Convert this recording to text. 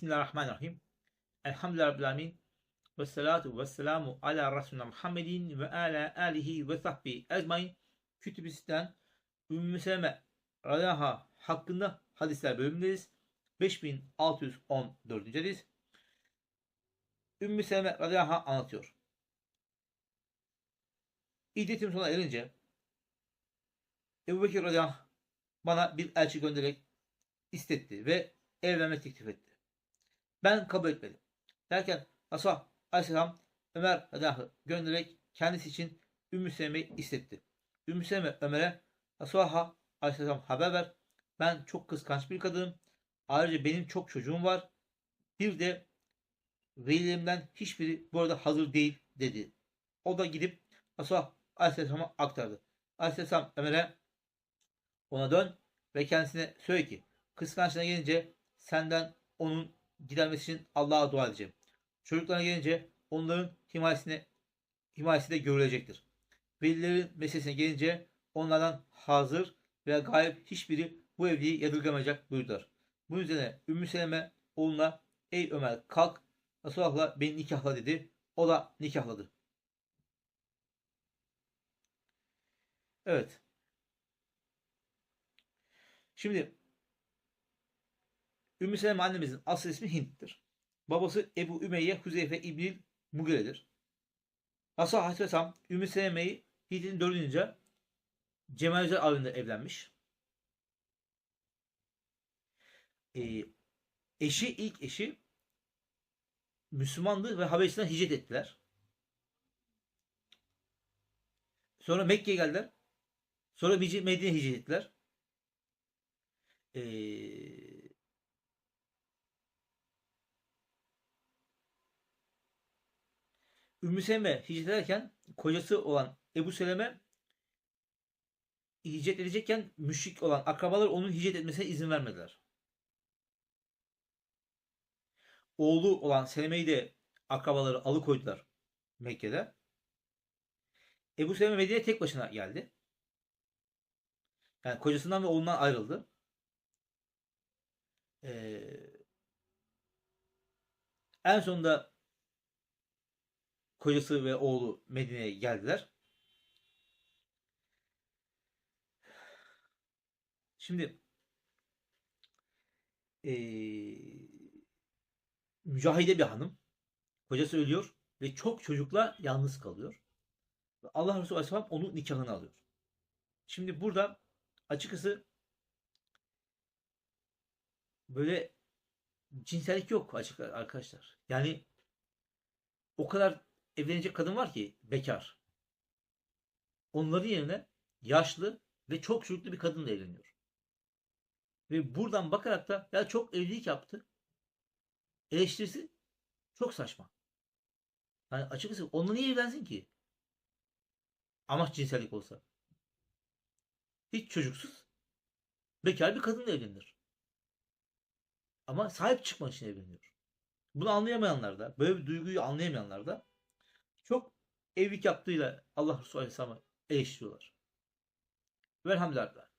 Bismillahirrahmanirrahim. Elhamdülillahi Rabbil. Ve salatu ve selamu ala Resulüne Muhammedin ve ala alihi ve sahbihi ecmain. Kütübüs'ten Ümmü Seleme radıyallahu hakkında hadisler bölümündeyiz. 5614. hadis. Ümmü Seleme radıyallahu anlatıyor. İddetim sona erince Ebu Bekir anh bana bir elçi göndererek istetti ve evlenme teklif etti. Ben kabul etmedim. Derken Resulullah Aleyhisselam Ömer radıyallahu göndererek kendisi için Ümmü Seleme'yi istetti. Ümmü Seleme Ömer'e Resulullah Aleyhisselam haber ver. Ben çok kıskanç bir kadınım. Ayrıca benim çok çocuğum var. Bir de velilerimden hiçbiri bu arada hazır değil dedi. O da gidip Resulullah Aleyhisselam'a aktardı. Aleyhisselam Ömer'e ona dön ve kendisine söyle ki kıskançlığına gelince senden onun gidermesi için Allah'a dua edeceğim. Çocuklarına gelince onların himayesine himayesi de görülecektir. Velilerin meselesine gelince onlardan hazır ve gayb hiçbiri bu evliliği yadırgamayacak buyurdular. Bu üzerine Ümmü Seleme oğluna ey Ömer kalk Resulullah'la beni nikahla dedi. O da nikahladı. Evet. Şimdi Ümmü Seleme annemizin asıl ismi Hint'tir. Babası Ebu Ümeyye Huzeyfe İbnil Mugire'dir. Resulullah Aleyhisselam Ümmü Seleme'yi Hint'in dördüncü Cemalüzer avında evlenmiş. Ee, eşi ilk eşi Müslümandı ve Habeşistan'a hicret ettiler. Sonra Mekke'ye geldiler. Sonra Medine'ye hicret ettiler. Ee, Ümmü Seleme hicret ederken kocası olan Ebu Seleme hicret edecekken müşrik olan akrabalar onun hicret etmesine izin vermediler. Oğlu olan Seleme'yi de akrabaları alıkoydular Mekke'de. Ebu Seleme Medine'ye tek başına geldi. Yani kocasından ve oğlundan ayrıldı. Ee, en sonunda kocası ve oğlu Medine'ye geldiler. Şimdi ee, mücahide bir hanım. Kocası ölüyor ve çok çocukla yalnız kalıyor. Allah Resulü Aleyhisselam onun nikahını alıyor. Şimdi burada açıkçası böyle cinsellik yok açık arkadaşlar. Yani o kadar evlenecek kadın var ki bekar. Onların yerine yaşlı ve çok çocuklu bir kadınla evleniyor. Ve buradan bakarak da ya çok evlilik yaptı. Eleştirisi çok saçma. Yani açıkçası onunla niye evlensin ki? Amaç cinsellik olsa. Hiç çocuksuz bekar bir kadınla evlenir. Ama sahip çıkmak için evleniyor. Bunu anlayamayanlar da, böyle bir duyguyu anlayamayanlar da çok evlilik yaptığıyla Allah Resulü Aleyhisselam'ı eleştiriyorlar. Velhamdülillah.